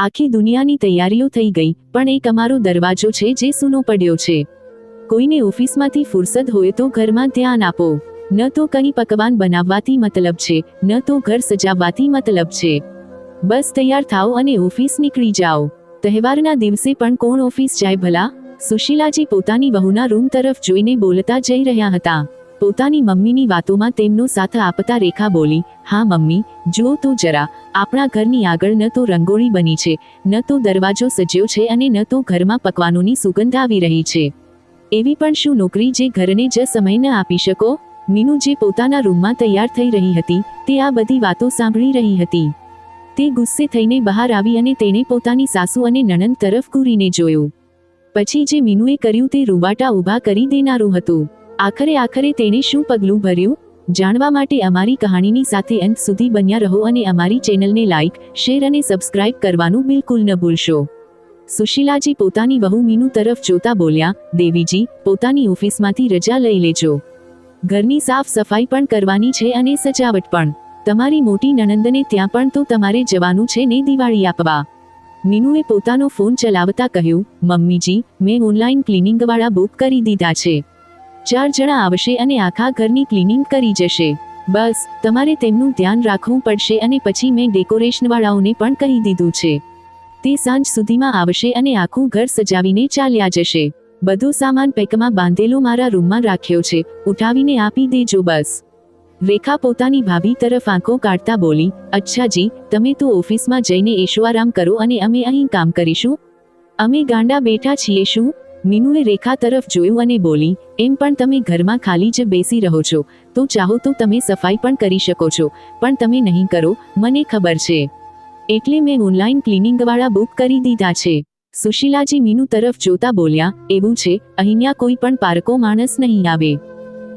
આખી દુનિયાની તૈયારીઓ થઈ ગઈ, પણ એક અમારો દરવાજો છે જે સૂનો પડ્યો છે. કોઈને ઓફિસમાંથી ફુરસદ હોય તો ઘરમાં ધ્યાન આપો. ન તો કંઈ પકવાન બનાવવાથી મતલબ છે, ન તો ઘર સજાવવાથી મતલબ છે. બસ તૈયાર થાઓ અને ઓફિસ નીકળી જાઓ. તહેવારના દિવસે પણ કોણ ઓફિસ જાય ભલા? સુશીલાજી પોતાની વહુના રૂમ તરફ જોઈને બોલતા જઈ રહ્યા હતા. પોતાની મમ્મીની વાતોમાં તેમનો સાથ આપતા રેખા બોલી, હા, મમ્મી, જુઓ તો જરા, આપણા ઘરની આગળ ન તો રંગોળી બની છે, ન તો દરવાજો સજ્યો છે અને ન તો ઘરમાં પકવાનોની સુગંધ આવી રહી છે. એવી પણ શું નોકરી જે ઘરને જ સમય ન આપી શકો? મીનુ જે પોતાના રૂમમાં તૈયાર થઈ રહી હતી, તે આ બધી વાતો સાંભળી રહી હતી. તે ગુસ્સે થઈને બહાર આવી અને તેણે પોતાની સાસુ અને નણંદ તરફ ઘૂરીને જોયું. પછી જે મીનુએ કર્યું તે રૂવાટા ઊભા કરી દેનારું હતું. આખરે આખરે તેણે શું પગલું ભર્યું? જાણવા માટે અમારી કહાણીની સાથે અંત સુધી બન્યા રહો અને અમારી ચેનલને લાઇક શેર અને સબસ્ક્રાઇબ કરવાનું બિલકુલ ન ભૂલશો. સુશીલાજી પોતાની વહુ મીનુ તરફ જોતા બોલ્યા, દેવીજી, પોતાની ઓફિસમાંથી રજા લઈ લેજો. ઘરની સાફ સફાઈ પણ કરવાની છે અને સજાવટ પણ. તમારી મોટી નણંદને ત્યાં પણ તો તમારે જવાનું છે ને દિવાળી આપવા. મીનુએ પોતાનો ફોન ચલાવતા કહ્યું, મમ્મીજી, મેં ઓનલાઈન ક્લિનિંગવાળા બુક કરી દીધા છે. ચાર જણા આવશે અને આખા ઘરની ક્લિનિંગ કરી જશે. બસ, તમારે તેમનું ધ્યાન રાખવું પડશે અને પછી મેં ડેકોરેશનવાળાઓને પણ કહી દીધું છે. તે સાંજ સુધીમાં આવશે અને આખું ઘર સજાવીને ચાલ્યા જશે. બધો સામાન પેકમાં બાંધેલો મારા રૂમમાં રાખ્યો છે. ઉઠાવીને આપી દેજો બસ. રેખા પોતાની ભાભી તરફ આંખો કાઢતા બોલી, અચ્છાજી, તમે તો ઓફિસમાં જઈને એશોઆરામ કરો અને અમે અહીં કામ કરીશું? અમે ગાંડા બેઠા છીએ શું? મીનુએ રેખા તરફ જોયું અને બોલી એમ પણ તમે ઘરમાં ખાલી જ બેસી રહો છો. તો ચાહો તો તમે સફાઈ પણ કરી શકો છો. પણ તમે નહીં કરો, મને ખબર છે. એટલે મેં ઓનલાઈન ક્લિનિંગવાળા બુક કરી દીધા છે. સુશીલાજી મીનુ તરફ જોતા બોલ્યા, એવું છે, અહીંયા કોઈ પણ પારકો માણસ નહીં આવે.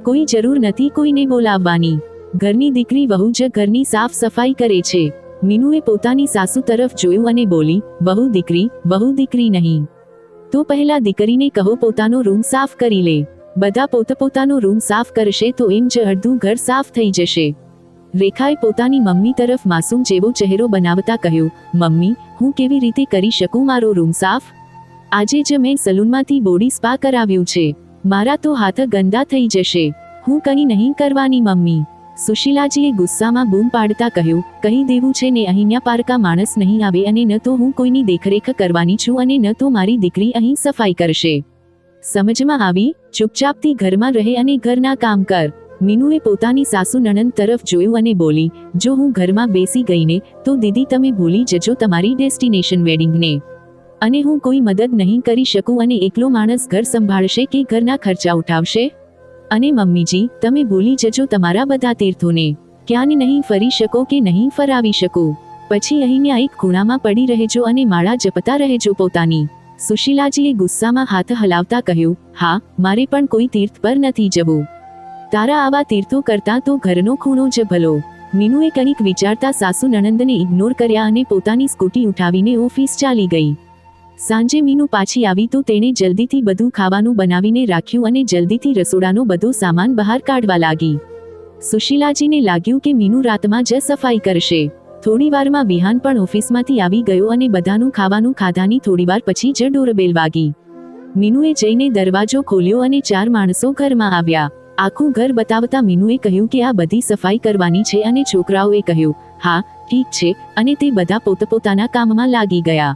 કોઈ જરૂર નથી કોઈને બોલાવવાની. ઘરની દીકરી વહુ જ ઘરની સાફ સફાઈ કરે છે. મીનુએ પોતાની સાસુ તરફ જોયું અને બોલી, વહુ દીકરી વહુ દીકરી નહીં. તો પહેલા દીકરીને કહો પોતાનો રૂમ સાફ કરી લે. બધા પોતપોતાનો રૂમ સાફ કરશે તો એમ જ અડધું ઘર સાફ થઈ જશે. રેખાએ પોતાની મમ્મી તરફ માસૂમ જેવો ચહેરો બનાવતા કહ્યું, મમ્મી, હું કેવી રીતે કરી શકું મારો રૂમ સાફ? આજે જ મેં સલૂનમાંથી બોડી સ્પા કરાવ્યું છે. મારા તો હાથ ગંદા થઈ જશે. હું કંઈ નહીં કરવાની, મમ્મી. સુશીલાજીએ ગુસ્સામાં બૂમ પાડતા કહ્યું, કહી દેવું છે ને અહીંયા પારકા માણસ નહીં આવે અને ન તો હું કોઈની દેખરેખ કરવાની છું અને ન તો મારી દીકરી અહીં સફાઈ કરશે. સમજમાં આવી, ચૂપચાપથી ઘરમાં રહે અને ઘરના કામ કર. મીનુએ પોતાની સાસુ નણંદ તરફ જોયું અને બોલી, જો હું ઘરમાં બેસી ગઈને, તો દીદી તમે ભૂલી જજો તમારી ડેસ્ટિનેશન વેડિંગને. અને હું કોઈ મદદ નહીં કરી શકું અને એકલો માણસ ઘર સંભાળશે કે ઘરના ખર્ચા ઉઠાવશે? અને મમ્મીજી, તમે ભૂલી જજો તમારા બધા તીર્થોને. ક્યાં નહીં ફરી શકો કે નહીં ફરાવી શકો? પછી અહીંયા એક ખૂણામાં પડી રહેજો અને માળા જપતા રહેજો પોતાની. સુશીલાજીએ ગુસ્સામાં હાથ હલાવતા કહ્યું, હા, મારે પણ કોઈ તીર્થ પર નથી જવું. તારા આવા તીર્થો કરતા તો ઘરનો ખૂણો જ ભલો. મીનુએ કંઈક વિચારતા સાસુ નણંદને ઇગ્નોર કર્યા અને પોતાની સ્કૂટી ઉઠાવીને ઓફિસ ચાલી ગઈ. સાંજે મીનુ પાછી આવી તો તેણે જલ્દીથી બધું ખાવાનું બનાવીને રાખ્યું અને જલ્દીથી રસોડાનો બધો સામાન બહાર કાઢવા લાગી. સુશીલાજીને લાગ્યું કે મીનુ રાતમાં જ સફાઈ કરશે. થોડી વારમાં વિહાન પણ ઓફિસમાંથી આવી ગયો અને બધાનું ખાવાનું ખાધાની થોડીવાર પછી જ ડોરબેલ વાગી. મીનુએ જઈને દરવાજો ખોલ્યો અને ચાર માણસો ઘરમાં આવ્યા. આખું ઘર બતાવતા મીનુએ કહ્યું કે આ બધી સફાઈ કરવાની છે અને છોકરાઓએ કહ્યું, હા, ઠીક છે, અને તે બધા પોતપોતાના કામમાં લાગી ગયા.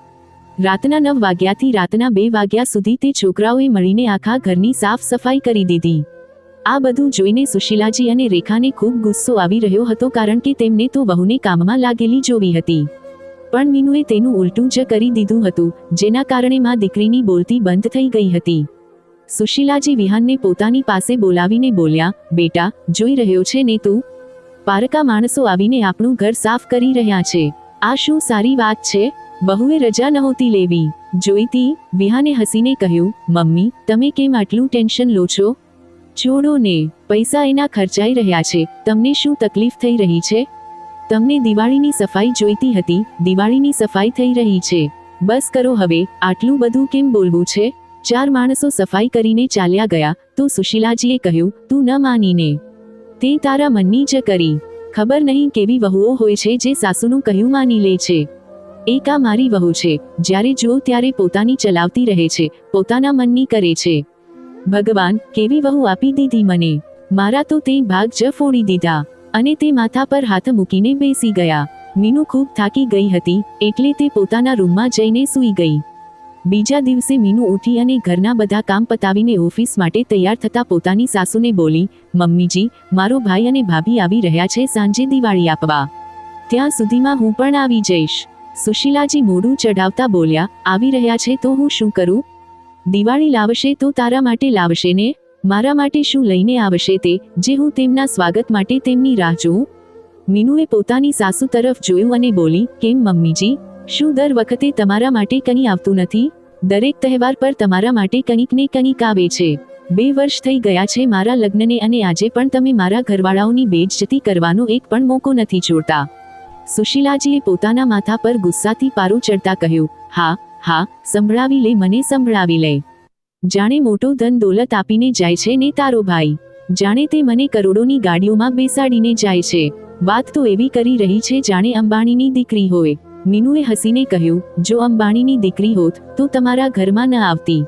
રાતના નવ વાગ્યાથી રાતના બે વાગ્યા સુધી તે છોકરાઓએ મળીને આખા ઘરની સાફ સફાઈ કરી દીધી. આ બધું જોઈને સુશીલાજી અને રેખાને ખૂબ ગુસ્સો આવી રહ્યો હતો કારણ કે તેમને તો વહુને કામમાં લાગેલી જોવી હતી. પણ મીનુએ તેનું ઉલટું જ કરી દીધું હતું, જેના કારણે માં દીકરીની બોલતી બંધ થઈ ગઈ હતી. સુશીલાજી વિહાનને પોતાની પાસે બોલાવીને બોલ્યા, બેટા, જોઈ રહ્યો છે ને તું? પારકા માણસો આવીને આપણું ઘર સાફ કરી રહ્યા છે. આ શું સારી વાત છે? બહુએ રજા નહોતી લેવી. જોઈતી? વિહાને હસીને કહ્યું, મમ્મી, તમે કેમ આટલું ટેન્શન લો છો? છોડો ને પૈસા એના ખર્ચાઈ રહ્યા છે. તમને શું તકલીફ થઈ રહી છે? તમને દિવાળીની સફાઈ જોઈતી હતી. દિવાળીની સફાઈ થઈ રહી છે. બસ કરો હવે. આટલું બધું કેમ બોલવું છે? ચાર માણસો સફાઈ કરીને ચાલ્યા ગયા. તો સુશીલાજીએ કહ્યું, તું ન માનીને. તે તારા મનની જ કરી. ખબર નહીં કેવી વહુઓ હોય છે જે સાસુનું કહ્યું માની લે છે. એક મારી વહુ છે. જ્યારે જો ત્યારે પોતાની ચલાવતી રહે છે. પોતાના મનની કરે છે. ભગવાન, કેવી વહુ આપી દીધી મને? મારા તો તે ભાગ જ ફોડી દીધા અને તે માથા પર હાથ મૂકીને બેસી ગયા. મીનુ ખૂબ થાકી ગઈ હતી, એટલે તે પોતાના રૂમમાં જઈને સૂઈ ગઈ. બીજા દિવસે મીનુ ઉઠી અને ઘરના બધા કામ પતાવીને ઓફિસ માટે તૈયાર થતા પોતાની સાસુને બોલી, મમ્મીજી, મારો ભાઈ અને ભાભી આવી રહ્યા છે સાંજે દિવાળી આપવા. ત્યાં સુધીમાં હું પણ આવી જઈશ. સુશીલાજી મોડું ચઢાવતા બોલ્યા, આવી રહ્યા છે તો હું શું કરું? દિવાળી લાવશે તો તારા માટે લાવશે ને? મારા માટે શું લઈને આવશે તે, જે હું તેમના સ્વાગત માટે તેમની રાહ જોઉં? મીનુએ પોતાની સાસુ તરફ જોયું અને બોલી, કેમ મમ્મીજી? શું દર વખતે તમારા માટે કંઈ આવતું નથી? દરેક તહેવાર પર તમારા માટે કંઈક ને કંઈક આવે છે. બે વર્ષ થઈ ગયા છે મારા લગ્નને અને આજે પણ તમે મારા ઘરવાળાઓની બેઇજ્જતી કરવાનો એક પણ મોકો નથી છોડતા સુશીલાજીએ પોતાના માથા પર ગુસ્સાથી પારું ચડતા કહ્યું, હા હા, સંભળાવી લે, મને સંભળાવી લે. જાણે મોટો ધન દોલત આપીને જાય છે ને તારો ભાઈ. જાણે તે મને કરોડોની ગાડીઓમાં બેસાડીને જાય છે. વાત તો એવી કરી રહી છે જાણે અંબાણીની દીકરી હોય. મીનુએ હસીને કહ્યું, જો અંબાણીની દીકરી હોત, તો તમારા ઘરમાં ન આવતી.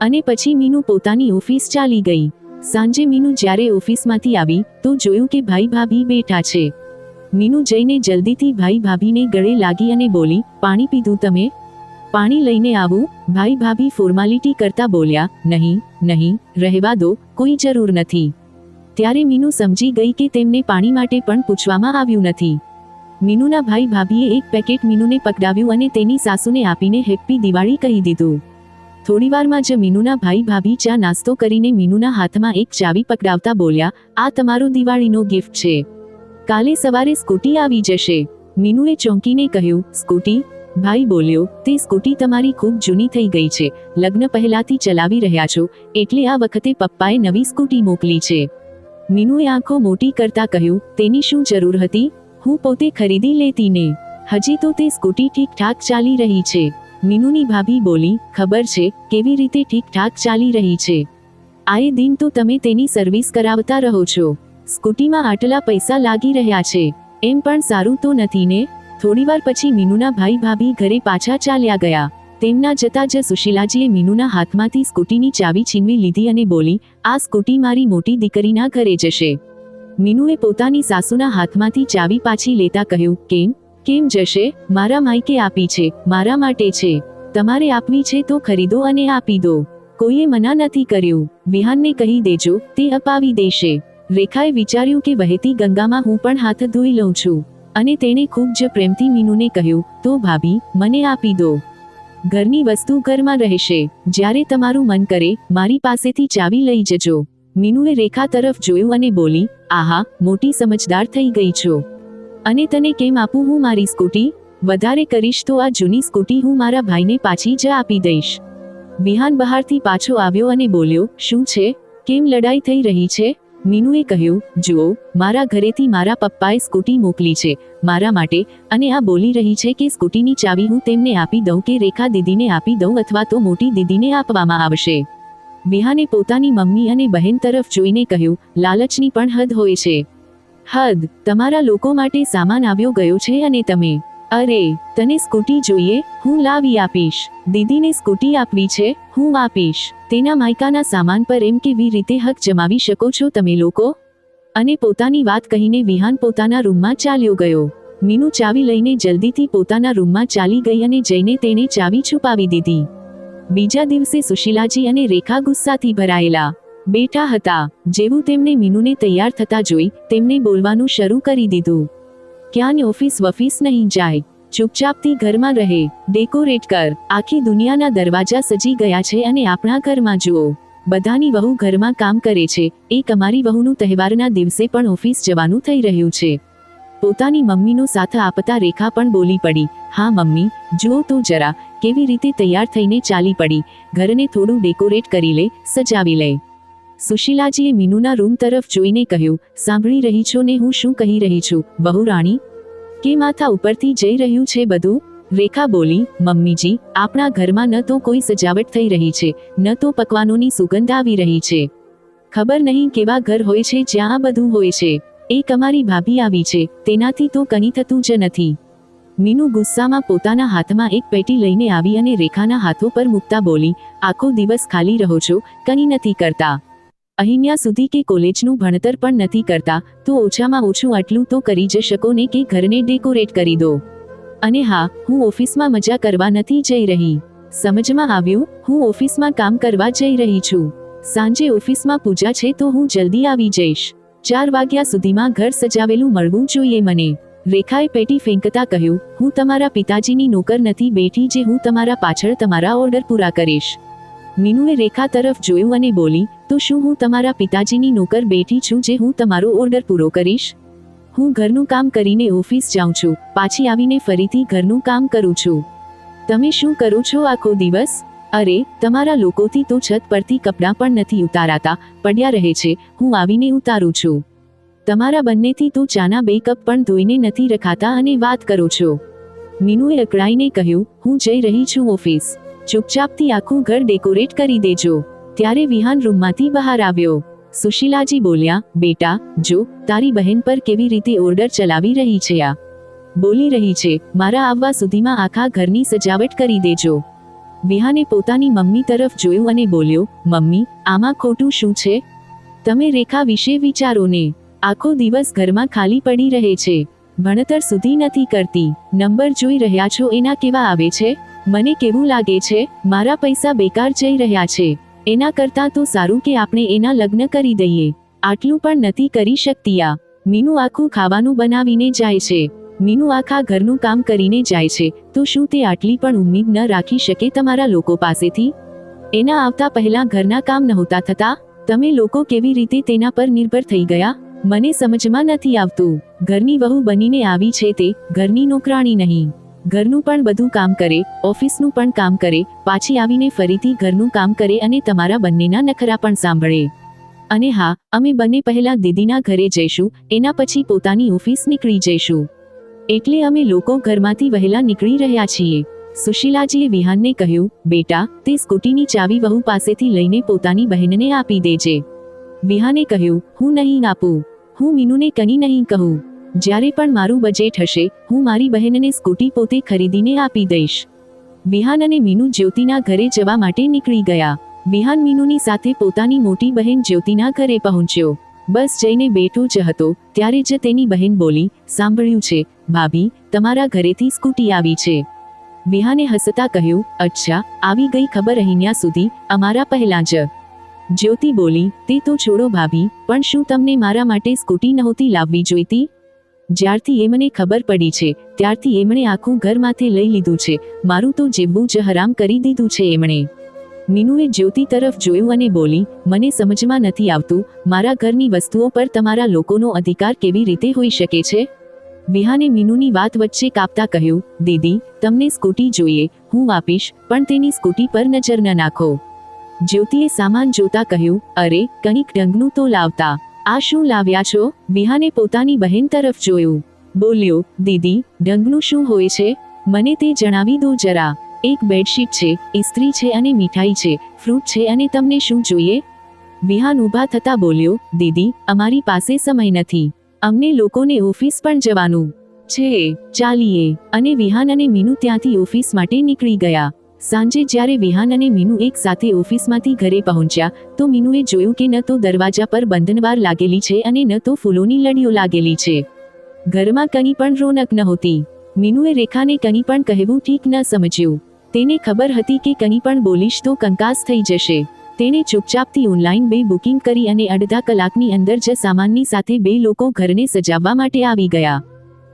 અને પછી મીનુ પોતાની ઓફિસ ચાલી ગઈ. સાંજે મીનુ જ્યારે ઓફિસમાંથી આવી, તો જોયું કે ભાઈ ભાભી બેઠા છે. મીનુ જઈને જલ્દીથી ભાઈ ભાભીને ગળે લાગી અને બોલી, પાણી પીધું તમે? પાણી લઈને આવું, ભાઈ ભાભી ફોર્માલિટી કરતા બોલ્યા, નહીં નહીં, રહેવા દો, કોઈ જરૂર નથી. ત્યારે મીનુ સમજી ગઈ કે તેમને પાણી માટે પણ પૂછવામાં આવ્યું નથી. મીનુના ભાઈ ભાભીએ એક પેકેટ મીનુને પકડાવ્યું અને તેની સાસુને આપીને હેપ્પી દિવાળી કહી દીધું. થોડીવારમાં જ મીનુના ભાઈ ભાભી ચા નાસ્તો કરીને મીનુના હાથમાં એક ચાવી પકડાવતા બોલ્યા, આ તમારો દિવાળીનો ગિફ્ટ છે. કાલે સવારે સ્કૂટી આવી જશે. મીનુએ ચોંકીને કહ્યું, સ્કૂટી? ભાઈ બોલ્યો તે સ્કૂટી તમારી ખૂબ જૂની થઈ ગઈ છે. લગ્ન પહેલાથી ચલાવી રહ્યા છો, એટલે આ વખતે પપ્પાએ નવી સ્કૂટી મોકલી છે. મીનુએ આંખો મોટી કરતા કહ્યું, તેની શું જરૂર હતી? હું પોતે ખરીદી લેતી ને. હજી તો તે સ્કૂટી ઠીક ઠાક ચાલી રહી છે. મીનુની ભાભી બોલી, ખબર છે, કેવી રીતે ઠીક ઠાક ચાલી રહી છે. આએ દિન તો તમે તેની સર્વિસ કરાવતા રહો છો. સ્કૂટીમાં આટલા પૈસા લાગી રહ્યા છે. એમ પણ સારું તો નથી ને? થોડીવાર પછી મીનુના ભાઈ ભાભી ઘરે પાછા ચાલ્યા ગયા. તેમના જતા જ સુશીલાજીએ મીનુના હાથમાંથી સ્કૂટીની ચાવી છીનવી લીધી અને બોલી, આ સ્કૂટી મારી મોટી દીકરીના ઘરે જશે. મીનુએ પોતાની સાસુના હાથમાંથી ચાવી પાછી લેતા કહ્યું, કેમ? કેમ જશે? મારા માઈકે આપી છે, મારા માટે છે. તમારે આપવી છે તો ખરીદો અને આપી દો. કોઈએ મના નથી કર્યું. વિહાનને કહી દેજો, તે અપાવી દેશે. રેખાએ વિચાર્યું કે વહેતી ગંગામાં હું પણ હાથ ધોઈ લઉં છું. અને તેણે ખૂબ જ પ્રેમથી મીનુને કહ્યું, તો ભાભી, મને આપી દો. ઘરની વસ્તુ ઘરમાં રહેશે. જ્યારે તમારું મન કરે, મારી પાસેથી ચાવી લઈ જજો. મીનુએ રેખા તરફ જોયું અને બોલી, આહા, મોટી સમજદાર થઈ ગઈ છો. અને તને કેમ આપું હું મારી સ્કૂટી? વધારે કરીશ તો આ જૂની સ્કૂટી હું મારા ભાઈને પાછી જ આપી દઈશ. વિહાન બહારથી પાછો આવ્યો અને બોલ્યો, શું છે? કેમ લડાઈ થઈ રહી છે? મીનુએ કહ્યું, જુઓ, મારા ઘરેથી મારા પપ્પાએ સ્કૂટી મોકલી છે, મારા માટે, અને આ બોલી રહી છે કે સ્કૂટીની ચાવી હું તેમને આપી દઉં કે રેખા દીદીને આપી દઉં અથવા તો મોટી દીદીને આપવામાં આવશે. વિહાને પોતાની મમ્મી અને બહેન તરફ જોઈને કહ્યું, લાલચની પણ હદ હોય છે. હદ? તમારા લોકો માટે સામાન આવ્યો ગયો છે અને તમે અરે, તને સ્કૂટી જોઈએ, હું લાવી આપીશ. દીદીને સ્કૂટી આપવી છે, હું આપીશ. તેના માયકાના સામાન પર એમ કેવી રીતે હક જમાવી શકો છો તમે લોકો? અને પોતાની વાત કહીને વિહાન પોતાના રૂમમાં ચાલ્યો ગયો. મીનુ ચાવી લઈને જલ્દીથી પોતાના રૂમમાં ચાલી ગઈ અને જઈને તેણે ચાવી છુપાવી દીધી. બીજા દિવસે સુશીલાજી અને રેખા ગુસ્સાથી ભરાયેલા. બેઠા હતા. જેવું તેમણે મીનુને તૈયાર થતા જોઈ, તેમને બોલવાનું શરૂ કરી દીધું. ક્યાં ઓફિસ વફિસ નહીં જાય. ચૂપચાપથી ઘરમાં રહે, ડેકોરેટ કર. આખી દુનિયાના દરવાજા સજી ગયા છે અને આપણા ઘરમાં જુઓ. બધાની વહુ ઘરમાં કામ કરે છે. એક અમારી વહુનું તહેવારના દિવસે પણ ઓફિસ જવાનું થઈ રહ્યું છે. પોતાની મમ્મીનો સાથ આપતા રેખા પણ બોલી પડી. હા, મમ્મી, જુઓ તો જરા, કેવી રીતે તૈયાર થઈને ચાલી પડી. ઘરને થોડું ડેકોરેટ કરી લે, સજાવી લે. સુશીલાજીએ મીનુના રૂમ તરફ જોઈને કહ્યું, સાંભળી રહી છો ને હું શું કહી રહી છું? બહુ રાણી, કે માથા ઉપરથી જઈ રહ્યું છે બધું? રેખા બોલી, મમ્મીજી, આપણા ઘરમાં ન તો કોઈ સજાવટ થઈ રહી છે, ન તો પકવાનોની સુગંધ આવી રહી છે. ખબર નહીં કેવા ઘર હોય છે જ્યાં આ બધું હોય છે. એક અમારી ભાભી આવી છે, તેનાથી તો કંઈ થતું જ નથી. મીનુ ગુસ્સામાં પોતાના હાથમાં એક પેટી લઈને આવી અને રેખાના હાથો પર મૂકતા બોલી, આખો દિવસ ખાલી રહો છો કંઈ નથી કરતા. અહીંયા સુધી કે કોલેજનું ભણતર પણ નથી કરતા, તો ઓછામાં ઓછું આટલું તો કરી જ શકો ને કે ઘરને ડેકોરેટ કરી દો. અને હા, હું ઓફિસમાં મજા કરવા નથી જઈ રહી. સમજમાં આવ્યું? હું ઓફિસમાં કામ કરવા જઈ રહી છું. સાંજે ઓફિસમાં પૂજા છે તો હું જલ્દી આવી જઈશ. ચાર વાગ્યા સુધીમાં ઘર સજાવેલું મળવું જોઈએ મને. રેખાએ પેટી ફેંકતા કહ્યું, હું તમારા પિતાજીની નોકર નથી બેઠી જે હું તમારા પાછળ તમારા ઓર્ડર પૂરા કરીશ. મીનુએ રેખા તરફ જોયું અને બોલી, તો શું હું તમારા પિતાજીની નોકર બેઠી છું જે હું તમારો ઓર્ડર પૂરો કરીશ? હું ઘરનું કામ કરીને ઓફિસ જાઉં છું, પાછી આવીને ફરીથી ઘરનું કામ કરું છું. તમે શું કરો છો આખો દિવસ? અરે, તમારા લોકોથી તો છત પરથી કપડાં પણ નથી ઉતારાતા, પડ્યા રહે છે, હું આવીને ઉતારું છું. તમારા બંનેથી તો ચાના બે કપ પણ ધોઈને નથી રખાતા અને વાત કરો છો. મીનુએ અકળાઈને કહ્યું, હું જઈ રહી છું ઓફિસ. ચૂપચાપથી આખું ઘર ડેકોરેટ કરી દેજો. ત્યારે વિહાન રૂમમાંથી બહાર આવ્યો. સુશીલાજી બોલ્યા, બેટા, જો, તારી બહેન પર કેવી રીતે ઓર્ડર ચલાવી રહી છે આ? બોલી રહી છે, મારા આવવા સુધીમાં આખા ઘરની સજાવટ કરી દેજો. વિહાને પોતાની મમ્મી તરફ જોયું અને બોલ્યો, મમ્મી, આમાં ખોટું શું છે? તમે રેખા વિશે વિચારો ને. આખો દિવસ ઘરમાં ખાલી પડી રહે છે. ભણતર સુધી નથી કરતી. નંબર જોઈ રહ્યા છો એના કેવા આવે છે? મને કેવું લાગે છે, મારા પૈસા બેકાર જઈ રહ્યા છે. એના કરતાં તો સારું કે આપણે એના લગ્ન કરી દઈએ. આટલું પણ નથી કરી શકતી મીનુ આખું ખાવાનું બનાવીને જાય છે. મીનુ આખા ઘરનું કામ કરીને જાય છે. તો શું તે આટલી પણ ઉમ્મીદ ન રાખી શકે તમારા લોકો પાસેથી? એના આવતા પહેલા ઘરના કામ નહોતા થતા? તમે લોકો કેવી રીતે તેના પર નિર્ભર થઈ ગયા? મને સમજમાં નથી આવતું. ઘરની વહુ બનીને આવી છે તે, ઘરની નોકરાણી નહીં. ઘરનું પણ બધું કામ કરે, ઓફિસનું પણ કામ કરે, પાછી આવીને ફરીથી ઘરનું કામ કરે અને તમારા બંનેના નખરા પણ સાંભળે. અને હા, અમે બંને પહેલા દીદીના ઘરે જઈશું, એના પછી પોતાની ઓફિસ નીકળી જઈશું. એટલે અમે લોકો ઘરમાંથી વહેલા નીકળી રહ્યા છીએ. સુશીલાજીએ વિહાનને કહ્યું, બેટા, તે સ્કૂટીની ચાવી વહુ પાસેથી લઈને પોતાની બહેનને આપી દેજે. વિહાને કહ્યું, હું નહીં આપું. હું મીનુને કની નહીં કહું. જ્યારે પણ મારું બજેટ હશે, હું મારી બહેનને સ્કૂટી પોતે ખરીદીને આપી દઈશ. વિહાન અને મીનુ જ્યોતિના ઘરે જવા માટે નીકળી ગયા. વિહાન મીનુની સાથે પોતાની મોટી બહેન જ્યોતિના ઘરે પહોંચ્યો. બસ જઈને બેઠો જ હતો, ત્યારે જ તેની બહેન બોલી, સાંભળ્યું છે, ભાભી, તમારા ઘરેથી સ્કૂટી આવી છે. વિહાને હસતા કહ્યું, અચ્છા, આવી ગઈ ખબર અહીંયા સુધી, અમારા પહેલા જ. જ્યોતિ બોલી, તે તો છોડો ભાભી, પણ શું તમને મારા માટે સ્કૂટી નહોતી લાવવી જોઈતી? જ્યારથી એ મને ખબર પડી છે, ત્યારથી એમણે આખું ઘર માથે લઈ લીધું છે. મારું તો જીવવું જ હરામ કરી દીધું છે એમણે. મીનુએ જ્યોતિ તરફ જોયું અને બોલી, મને સમજમાં નથી આવતું, મારા ઘરની વસ્તુઓ પર તમારા લોકોનો અધિકાર કેવી રીતે હોઈ શકે છે? વિહાને મીનુની વાત વચ્ચે કાપતા કહ્યું, દીદી, તમને સ્કૂટી જોઈએ, હું આપીશ પણ તેની સ્કૂટી પર નજર ન નાખો. જ્યોતિએ સામાન જોતા કહ્યું, અરે, કંઈક ઢંગનું તો લાવતા. આ શું લાવ્યા છો? વિહાને પોતાની બહેન તરફ જોયું. બોલ્યો, દીદી ઢંગનું શું હોય છે? મને તે જણાવી દો જરા. એક બેડશીટ છે ઇસ્ત્રી છે અને મીઠાઈ છે, ફ્રૂટ છે અને તમને શું જોઈએ? વિહાન ઊભા થતા બોલ્યો, દીદી, અમારી પાસે સમય નથી. અમને લોકોને ઓફિસ પણ જવાનું છે. ચાલીએ. અને વિહાન અને મીનુ ત્યાંથી ઓફિસ માટે નીકળી ગયા. સાંજે જ્યારે વિહાન અને મીનુ એક સાથે ઓફિસમાંથી ઘરે પહોંચ્યા, તો મીનુએ જોયું કે ન તો દરવાજા પર બંધનવાર લાગેલી છે અને ન તો ફૂલોની લડીઓ લાગેલી છે. ઘરમાં કંઈ પણ રોનક નહોતી. મીનુએ રેખાને કંઈ પણ કહેવું ઠીક ન સમજ્યું. તેને ખબર હતી કે કંઈ પણ બોલીશ તો કંકાસ થઈ જશે. તેણે ચૂપચાપથી ઓનલાઈન બે બુકિંગ કરી અને અડધા કલાકની અંદર જ સામાનની સાથે બે લોકો ઘરને સજાવવા માટે આવી ગયા.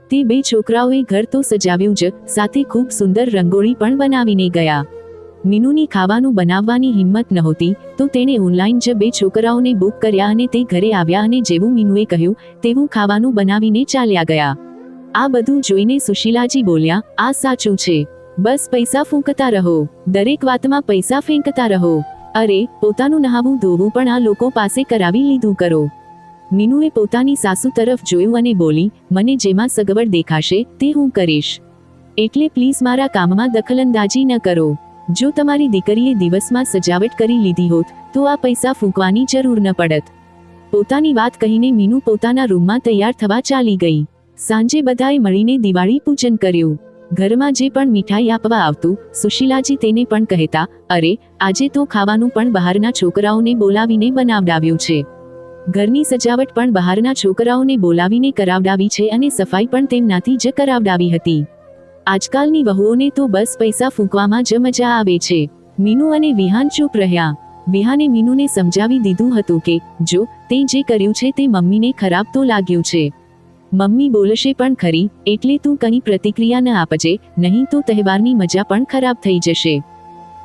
તે બે છોકરાઓએ ઘર તો સજાવ્યું જ, સાથે ખૂબ સુંદર રંગોળી પણ બનાવીને ગયા. મીનુની ખાવાનું બનાવવાની હિંમત નહોતી, તો તેણે ઓનલાઈન જ બે છોકરાઓને બુક કર્યા અને તે ઘરે આવ્યા અને જેવું મીનુએ કહ્યું, તેવું ખાવાનું બનાવીને ચાલ્યા ગયા. આ બધું જોઈને સુશીલાજી બોલ્યા, આ સાચું છે. બસ પૈસા ફૂંકતા રહો. દરેક વાતમાં પૈસા ફેંકતા રહો. અરે, પોતાનું નહાવું ધોવું પણ આ લોકો પાસે કરાવી લીધું કરો. મીનુએ પોતાની સાસુ તરફ જોયું અને બોલી, મને જેમાં સગવડ દેખાશે, તે હું કરીશ. એટલે પ્લીઝ મારા કામમાં દખલંદાજી ન કરો. જો તમારી દીકરીએ દિવસમાં સજાવટ કરી લીધી હોત, તો આ પૈસા ફૂંકવાની જરૂર ન પડત. પોતાની વાત કહીને મીનુ પોતાના રૂમમાં તૈયાર થવા ચાલી ગઈ. સાંજે બધાએ મળીને દિવાળી પૂજન કર્યું. ઘરમાં જે પણ મીઠાઈ આપવા આવતું, સુશીલાજી તેને પણ કહેતા, અરે, આજે તો ખાવાનું પણ બહારના છોકરાઓને બોલાવીને બનાવડાવ્યું છે. ઘરની સજાવટ પણ બહારના છોકરાઓને બોલાવીને કરાવડાવી છે અને સફાઈ પણ તેમનાથી જ કરાવડાવી હતી. આજકાલની વહુઓને તો બસ પૈસા ફૂંકવામાં જ મજા આવે છે. મીનુ અને વિહાન ચૂપ રહ્યા. વિહાને મીનુને સમજાવી દીધું હતું કે, જો, તે જે કર્યું છે તે મમ્મીને ખરાબ તો લાગ્યું છે. મમ્મી બોલશે પણ ખરી, એટલે તું કંઈ પ્રતિક્રિયા ન આપજે, નહીં તો તહેવારની મજા પણ ખરાબ થઈ જશે.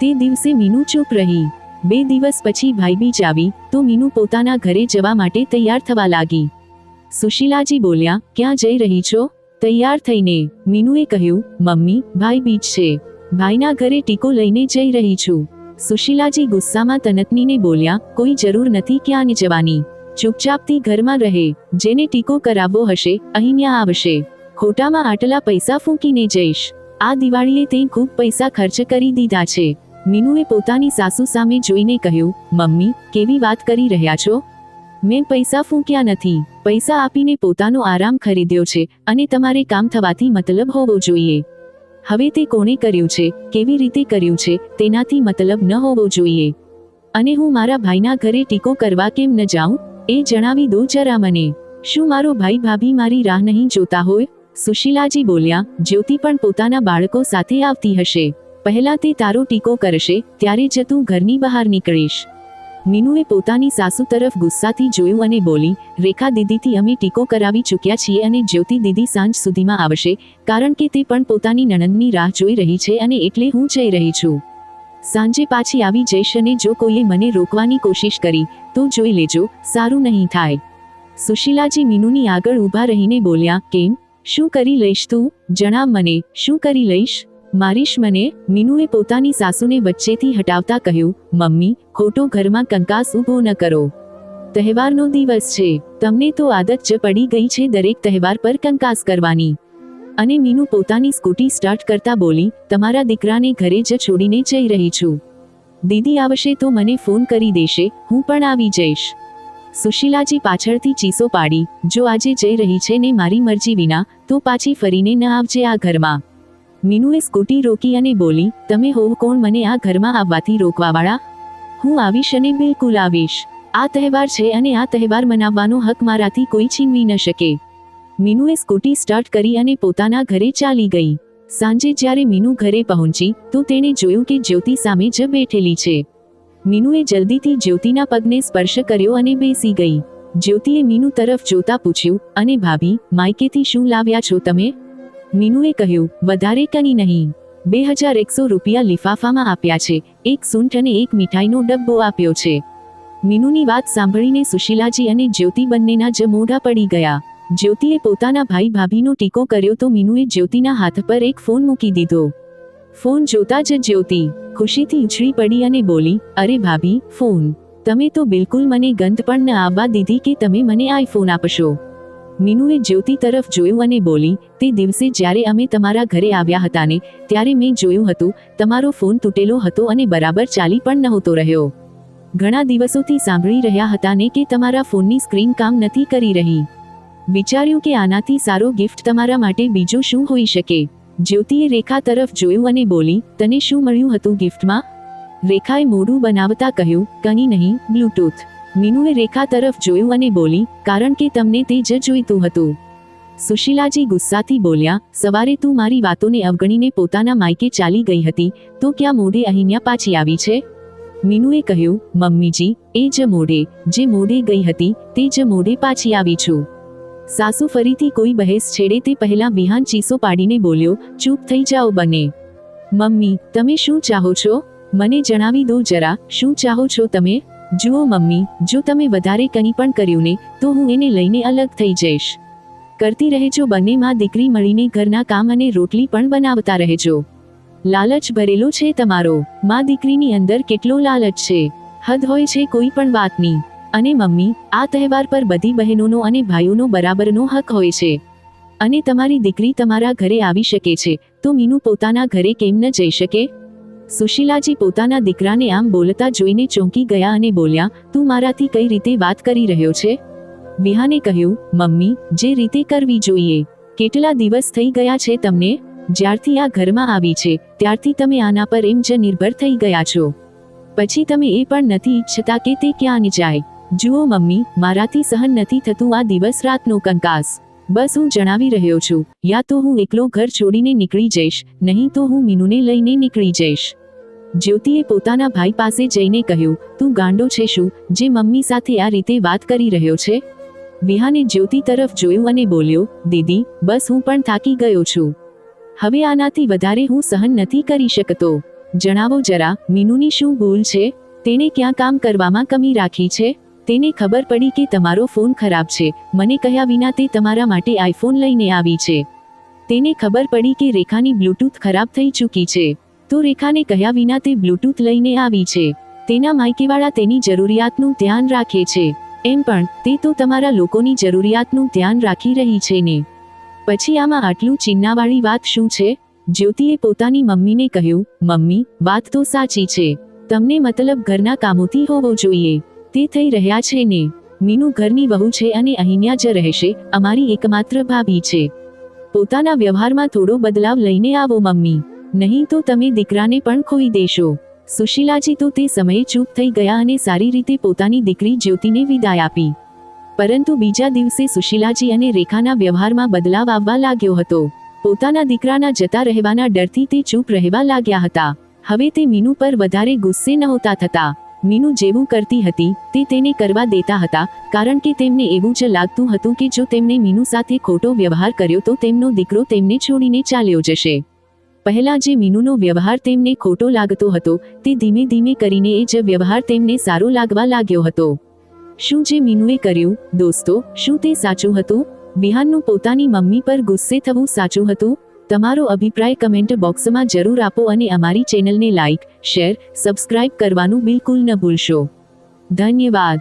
તે દિવસે મીનુ ચૂપ રહી. બે દિવસ પછી ભાઈબીજ આવી તો મીનુ પોતાના ઘરે જવા માટે તૈયાર થવા લાગી. સુશીલાજી બોલ્યા, ક્યાં જઈ રહી છો? તૈયાર થઈને. મીનુએ કહ્યું, મમ્મી ભાઈબીજ છે. ભાઈના ઘરે ટીકો લઈને જઈ રહી છું. સુશીલાજી ગુસ્સામાં તનકનીને બોલ્યા, કોઈ જરૂર નથી ક્યાં જવાની. ચૂપચાપથી ઘરમાં રહે. જેને ટીકો કરાવવો હશે અહીંયા આવશે. ખોટામાં આટલા પૈસા ફૂંકીને જઈશ. આ દિવાળીએ તે ખૂબ પૈસા ખર્ચ કરી દીધા છે. મીનુએ પોતાની સાસુ સામે જોઈને કહ્યું, મમ્મી, કેવી વાત કરી રહ્યા છો? મેં પૈસા ફૂંક્યા નથી. પૈસા આપીને પોતાનો આરામ ખરીદ્યો છે અને તમારે કામ થવાથી મતલબ હોવો જોઈએ. હવે તે કોણે કર્યું છે? કેવી રીતે કર્યું છે? તેનાથી મતલબ ન હોવો જોઈએ. અને હું મારા ભાઈના ઘરે ટીકો કરવા કેમ ન જાઉં? એ જણાવી દો જરા મને. શું મારો ભાઈ ભાભી મારી રાહ નહીં જોતા હોય? સુશીલાજી બોલ્યા, જ્યોતિ પણ પોતાના બાળકો સાથે આવતી હશે. પહેલા તે તારો ટીકો કરશે, ત્યારે જ તું ઘરની બહાર નીકળીશ. મીનુએ પોતાની સાસુ તરફ ગુસ્સાથી જોયું અને બોલી, રેખા દીદીથી અમે ટીકો કરાવી ચૂક્યા છીએ અને જ્યોતિ દીદી સાંજ સુધીમાં આવશે, કારણ કે તે પણ પોતાની નણંદની રાહ જોઈ રહી છે અને એટલે હું જઈ રહી છું. સાંજે પાછી આવી જઈશ અને જો કોઈએ મને રોકવાની કોશિશ કરી, તો જોઈ લેજો, સારું નહીં થાય. સુશીલાજી મીનુની આગળ ઊભા રહીને બોલ્યા, કેમ? શું કરી લઈશ તું? જણાવ મને, શું કરી લઈશ? મારીશ મને મીનુએ પોતાની સાસુને વચ્ચેથી હટાવતા કહ્યું, મમ્મી, ખોટો ઘરમાં કંકાસ ઊભો ન કરો. તહેવારનો દિવસ છે. તમને તો આદત જ પડી ગઈ છે દરેક તહેવાર પર કંકાસ કરવાની. અને મીનુ પોતાની સ્કૂટી સ્ટાર્ટ કરતા બોલી, તમારા દીકરાને ઘરે જ છોડીને જઈ રહી છું. દીદી આવશે તો મને ફોન કરી દેશે, હું પણ આવી જઈશ. સુશીલાજી પાછળથી ચીસો પાડી, જો આજે જઈ રહી છે ને મારી મરજી વિના, તો પાછી ફરીને ન આવજે આ ઘરમાં. મીનુએ સ્કૂટી રોકી અને બોલી, તમે હોવ કોણ મને આ ઘરમાં આવવાથી રોકવાવાળા? હું આવીશ અને બિલકુલ આવીશ. આ તહેવાર છે અને આ તહેવાર મનાવવાનો હક મારાથી કોઈ છીનવી ન શકે. મીનુએ સ્કૂટી સ્ટાર્ટ કરી અને પોતાના ઘરે ચાલી ગઈ. સાંજે જ્યારે મીનુ ઘરે પહોંચી, તો તેણે જોયું કે જ્યોતિ સામે જ બેઠેલી છે. મીનુએ જલ્દીથી જ્યોતિના પગને સ્પર્શ કર્યો અને બેસી ગઈ. જ્યોતિએ મીનુ તરફ જોતા પૂછ્યું, અને ભાભી, માયકેથી શું લાવ્યા છો તમે? મીનુએ કહ્યું, વધારે ટની નહીં. બે હજાર એકસો રૂપિયા લિફાફામાં આપ્યા છે. એક સૂંઠ અને એક મીઠાઈનો ડબ્બો આપ્યો છે. મીનુની વાત સાંભળીને સુશીલાજી અને જ્યોતિ બંનેના જ મોઢા પડી ગયા. જ્યોતિએ પોતાના ભાઈ ભાભીનો ટીકો કર્યો તો મીનુએ જ્યોતિના હાથ પર એક ફોન મૂકી દીધો. ફોન જોતા જ જ્યોતિ ખુશીથી ઉછળી પડી અને બોલી, અરે ભાભી, ફોન. તમે તો બિલકુલ મને ગંધ પણ ન આવવા દીધી કે તમે મને આઈફોન આપશો. મીનુએ જ્યોતિ તરફ જોયું અને બોલી, તે દિવસે જ્યારે અમે તમારા ઘરે આવ્યા હતા ને, ત્યારે મેં જોયું હતું, તમારો ફોન તૂટેલો હતો અને બરાબર ચાલી પણ નહોતો રહ્યો. ઘણા દિવસોથી સાંભળી રહ્યા હતા ને કે તમારા ફોનની સ્ક્રીન કામ નથી કરી રહી. વિચાર્યું કે આનાથી સારો ગિફ્ટ તમારા માટે બીજું શું હોઈ શકે. જ્યોતિએ રેખા તરફ જોયું અને બોલી, તને શું મળ્યું હતું ગિફ્ટમાં રેખાએ મોઢું બનાવતા કહ્યું, કંઈ નહીં, બ્લૂટૂથ. મીનુએ રેખા તરફ જોયું અને બોલી, કારણ કે તમને તે જ જોઈતું હતું. સુશીલાજી ગુસ્સાથી બોલ્યા, સવારે તું મારી વાતોને અવગણીને પોતાના માયકે ચાલી ગઈ હતી, તો ક્યાં મોઢે અહીંયા પાછી આવી છે? મીનુએ કહ્યું, મમ્મીજી, એ જ મોઢે, જે મોઢે ગઈ હતી, તે જ મોઢે પાછી આવી છું. સાસુ ફરીથી કોઈ બહેસ છેડે તે પહેલા વિહાન ચીસો પાડીને બોલ્યો, ચૂપ થઈ જાઓ બને. મમ્મી, તમે શું ચાહો છો? મને જણાવી દો જરા, શું ચાહો છો તમે? જુઓ મમ્મી, જો તમે વધારે કંઈ પણ કર્યું ને, તો હું એને લઈને અલગ થઈ જઈશ. કરતી રહેજો બંને માં દીકરી મળીને ઘરના કામ અને રોટલી પણ બનાવતા રહેજો. લાલચ ભરેલો છે તમારો. માં દીકરીની અંદર કેટલો લાલચ છે. હદ હોય છે કોઈ પણ વાતની. અને મમ્મી, આ તહેવાર પર બધી બહેનોનો અને ભાઈઓનો બરાબરનો હક હોય છે. અને તમારી દીકરી તમારા ઘરે આવી શકે છે. તો મીનુ પોતાના ઘરે કેમ ન જઈ શકે? સુશીલાજી પોતાના દીકરાને આમ બોલતા જોઈને ચોંકી ગયા અને બોલ્યા, તું મારાથી કઈ રીતે વાત કરી રહ્યો છે? વિહાને કહ્યું, મમ્મી, જે રીતે કરવી જોઈએ. કેટલા દિવસ થઈ ગયા છે તમને? જ્યારથી આ ઘરમાં આવી છે, ત્યારથી તમે આના પર એમ જ નિર્ભર થઈ ગયા છો. પછી તમે એ પણ નથી ઈચ્છતા કે તે ક્યાં જાય. જુઓ મમ્મી, મારાથી સહન નથી થતું આ દિવસ રાતનો કંકાસ. બસ હું જણાવી રહ્યો છું, યા તો હું એકલો ઘર છોડીને નીકળી જઈશ, નહીં તો હું મીનુને લઈને નીકળી જઈશ. જ્યોતિએ પોતાના ભાઈ પાસે જઈને કહ્યું, તું ગાંડો છે શું, જે મમ્મી સાથે આ રીતે વાત કરી રહ્યો છે? વિહાને જ્યોતિ તરફ જોયું અને બોલ્યો, દીદી, બસ હું પણ થાકી ગયો છું. હવે આનાથી વધારે હું સહન નથી કરી શકતો. જણાવો જરા, મીનુની શું ભૂલ છે? તેને ક્યાં કામ કરવામાં કમી રાખી છે? તેને ખબર પડી કે તમારો ફોન ખરાબ છે. મને કહ્યા વિના તે તમારા માટે આઈફોન લઈને આવી છે. તેને ખબર પડી કે રેખાની બ્લૂટૂથ ખરાબ થઈ ચૂકી છે. તો રેખાને કહ્યા વિના તે બ્લૂટૂથ લઈને આવી છે. તેના માયકેવાળા તેની જરૂરિયાતનું ધ્યાન રાખે છે. એમ પણ, તે તો તમારા લોકોની જરૂરિયાતનું ધ્યાન રાખી રહી છે ને. પછી આમાં આટલું ચિન્નાવાળી વાત શું છે? જ્યોતિએ પોતાની મમ્મીને કહ્યું, મમ્મી, વાત તો સાચી છે. તમને મતલબ ઘરના કામોથી હોવો જોઈએ. તે થઈ રહ્યા છે ને. મીનુ ઘરની વહુ છે અને અહીંયા જ રહેશે, અમારી એકમાત્ર ભાભી છે. પોતાના વ્યવહારમાં થોડો બદલાવ લઈને આવો મમ્મી. નહીં તો તમે દીકરાને પણ ખોઈ દેશો. સુશીલાજી તો તે સમયે ચૂપ થઈ ગયા અને સારી રીતે પોતાની દીકરી જ્યોતિને વિદાય આપી. પરંતુ બીજા દિવસે સુશીલાજી અને રેખાના વ્યવહારમાં બદલાવ આવવા લાગ્યો હતો. પોતાના દીકરાના જતા રહેવાના ડરથી તે ચૂપ રહેવા લાગ્યા હતા. હવે તે મીનુ પર વધારે ગુસ્સે નહોતા થતા. મીનુ જેવું કરતી હતી, તે તેને કરવા દેતા હતા, કારણ કે તેમને એવું જ લાગતું હતું કે જો તેમણે મીનુ સાથે ખોટો વ્યવહાર કર્યો તો તેમનો દીકરો તેમને છોડીને ચાલ્યો જશે. પહેલા જે મીનુનો વ્યવહાર તેમને ખોટો લાગતો હતો, તે ધીમે ધીમે કરીને એ જ વ્યવહાર તેમને સારો લાગવા લાગ્યો હતો. શું જે મીનુએ કર્યું, દોસ્તો, શું તે સાચું હતું? વિહાનનું પોતાની મમ્મી પર ગુસ્સે થવું સાચું હતું? તમારો અભિપ્રાય કમેન્ટ બોક્સમાં જરૂર આપો અને અમારી ચેનલને લાઇક શેર, સબસ્ક્રાઇબ કરવાનું બિલકુલ ન ભૂલશો. ધન્યવાદ.